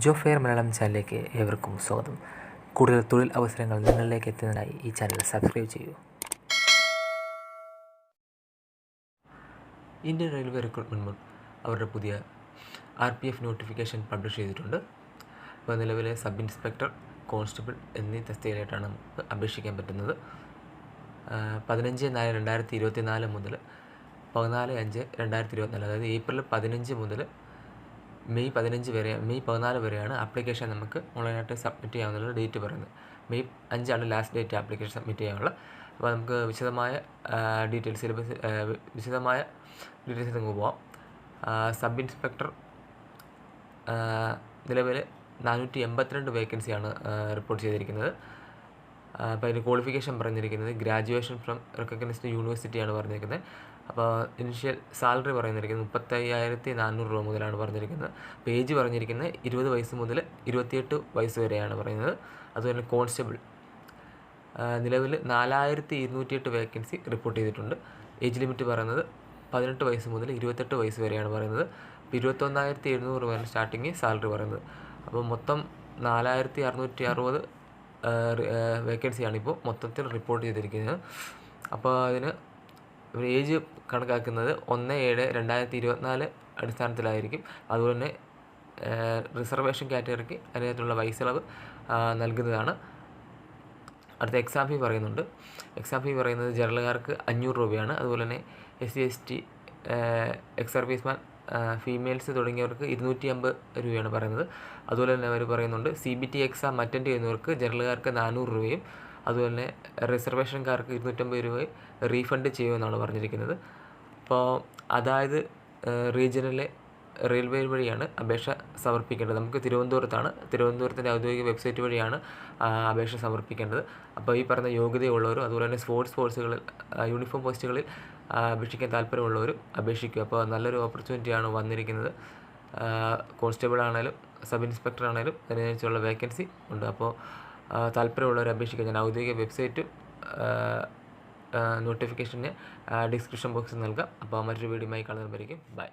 ജോ fair Malayalam ചാനലിലേക്ക് ഏവർക്കും സ്വാഗതം. കൂടുതൽ തൊഴിൽ അവസരങ്ങൾ നിങ്ങളിലേക്ക് എത്തുന്നതിനായി ഈ ചാനൽ സബ്സ്ക്രൈബ് ചെയ്യൂ. ഇന്ത്യൻ റെയിൽവേ റിക്രൂട്ട്മെന്റ് ബോർഡ് അവരുടെ പുതിയ R P F notification publish ചെയ്തിട്ടുണ്ട്. അപ്പോൾ നിലവിലെ സബ് ഇൻസ്പെക്ടർ കോൺസ്റ്റബിൾ എന്നീ തസ്തികയിലായിട്ടാണ് നമുക്ക് അപേക്ഷിക്കാൻ പറ്റുന്നത്. പതിനഞ്ച് നാല് രണ്ടായിരത്തി ഇരുപത്തി നാല് മുതൽ പതിനാല് അഞ്ച് രണ്ടായിരത്തി ഇരുപത്തിനാല് അതായത് ഏപ്രിൽ പതിനഞ്ച് മുതൽ മെയ് പതിനഞ്ച് വരെ മെയ് പതിനാല് വരെയാണ് ആപ്ലിക്കേഷൻ നമുക്ക് ഓൺലൈനായിട്ട് സബ്മിറ്റ് ചെയ്യാവുന്ന ഡേറ്റ് പറയുന്നത്. മെയ് അഞ്ചാണ് ലാസ്റ്റ് ഡേറ്റ് ആപ്ലിക്കേഷൻ സബ്മിറ്റ് ചെയ്യാനുള്ള. അപ്പോൾ നമുക്ക് വിശദമായ ഡീറ്റെയിൽസ് സിലബസ് വിശദമായ ഡീറ്റെയിൽസ് നമുക്ക് പോവാം. സബ് ഇൻസ്പെക്ടർ നിലവിൽ നാനൂറ്റി എൺപത്തിരണ്ട് വേക്കൻസിയാണ് റിപ്പോർട്ട് ചെയ്തിരിക്കുന്നത്. അപ്പോൾ അതിന് ക്വാളിഫിക്കേഷൻ പറഞ്ഞിരിക്കുന്നത് ഗ്രാജുവേഷൻ ഫ്രം റെക്കഗ്നൈസ്ഡ് യൂണിവേഴ്സിറ്റിയാണ് പറഞ്ഞിരിക്കുന്നത്. അപ്പോൾ ഇനിഷ്യൽ സാലറി പറഞ്ഞിരിക്കുന്നത് മുപ്പത്തയ്യായിരത്തി നാനൂറ് രൂപ മുതലാണ് പറഞ്ഞിരിക്കുന്നത്. പേജ് പറഞ്ഞിരിക്കുന്നത് ഇരുപത് വയസ്സ് മുതൽ ഇരുപത്തിയെട്ട് വയസ്സ് വരെയാണ് പറയുന്നത്. അതുപോലെ കോൺസ്റ്റബിൾ നിലവിൽ നാലായിരത്തി ഇരുന്നൂറ്റിയെട്ട് വേക്കൻസി റിപ്പോർട്ട് ചെയ്തിട്ടുണ്ട്. ഏജ് ലിമിറ്റ് പറയുന്നത് പതിനെട്ട് വയസ്സ് മുതൽ ഇരുപത്തെട്ട് വയസ്സ് വരെയാണ് പറയുന്നത്. ഇരുപത്തൊന്നായിരത്തി എഴുന്നൂറ് രൂപയാണ് സ്റ്റാർട്ടിങ് സാലറി പറയുന്നത്. അപ്പോൾ മൊത്തം നാലായിരത്തി അറുന്നൂറ്റി അറുപത് വേക്കൻസിയാണ് ഇപ്പോൾ മൊത്തത്തിൽ റിപ്പോർട്ട് ചെയ്തിരിക്കുന്നത്. അപ്പോൾ അതിന് ഏജ് കണക്കാക്കുന്നത് ഒന്ന് ഏഴ് രണ്ടായിരത്തി ഇരുപത്തിനാല് അടിസ്ഥാനത്തിലായിരിക്കും. അതുപോലെ തന്നെ റിസർവേഷൻ കാറ്റഗറിക്ക് അതിനകത്തുള്ള വയസ്സിളവ് നൽകുന്നതാണ്. അടുത്ത എക്സാം ഫീ പറയുന്നുണ്ട്. എക്സാം ഫീ പറയുന്നത് ജനറലുകാർക്ക് അഞ്ഞൂറ് രൂപയാണ്. അതുപോലെ തന്നെ S C S T ex serviceman females തുടങ്ങിയവർക്ക് ഇരുന്നൂറ്റി അമ്പത് രൂപയാണ് പറയുന്നത്. അതുപോലെ തന്നെ അവർ പറയുന്നുണ്ട് C B T exam attend ചെയ്യുന്നവർക്ക് ജനറലുകാർക്ക് നാനൂറ് രൂപയും അതുപോലെ റിസർവേഷൻകാർക്ക് ഇരുന്നൂറ്റമ്പത് രൂപ റീഫണ്ട് ചെയ്യുമെന്നാണ് പറഞ്ഞിരിക്കുന്നത്. അപ്പോൾ അതായത് റീജിയണിലെ റെയിൽവേ വഴിയാണ് അപേക്ഷ സമർപ്പിക്കേണ്ടത്. നമുക്ക് തിരുവനന്തപുരത്താണ്. തിരുവനന്തപുരത്തിന്റെ ഔദ്യോഗിക വെബ്സൈറ്റ് വഴിയാണ് അപേക്ഷ സമർപ്പിക്കേണ്ടത്. അപ്പോൾ ഈ പറഞ്ഞ യോഗ്യതയുള്ളവരും അതുപോലെ തന്നെ സ്പോർട്സ് കോഴ്സുകളിൽ യൂണിഫോം പോസ്റ്റുകളിൽ അപേക്ഷിക്കാൻ താല്പര്യമുള്ളവരും അപേക്ഷിക്കും. അപ്പോൾ നല്ലൊരു ഓപ്പർച്യൂണിറ്റിയാണ് വന്നിരിക്കുന്നത്. കോൺസ്റ്റബിൾ ആണെങ്കിലും സബ് ഇൻസ്പെക്ടർ ആണെങ്കിലും അതിനനുസരിച്ചുള്ള വേക്കൻസി ഉണ്ട്. അപ്പോൾ താല്പര്യമുള്ളവർ അപേക്ഷിക്കുക ഞാൻ ഔദ്യോഗിക വെബ്സൈറ്റ് നോട്ടിഫിക്കേഷന് ഡിസ്ക്രിപ്ഷൻ ബോക്സിൽ നൽകാം. അപ്പോൾ മറ്റൊരു വീഡിയോയുമായി കാണുന്നതായിരിക്കും ബൈ.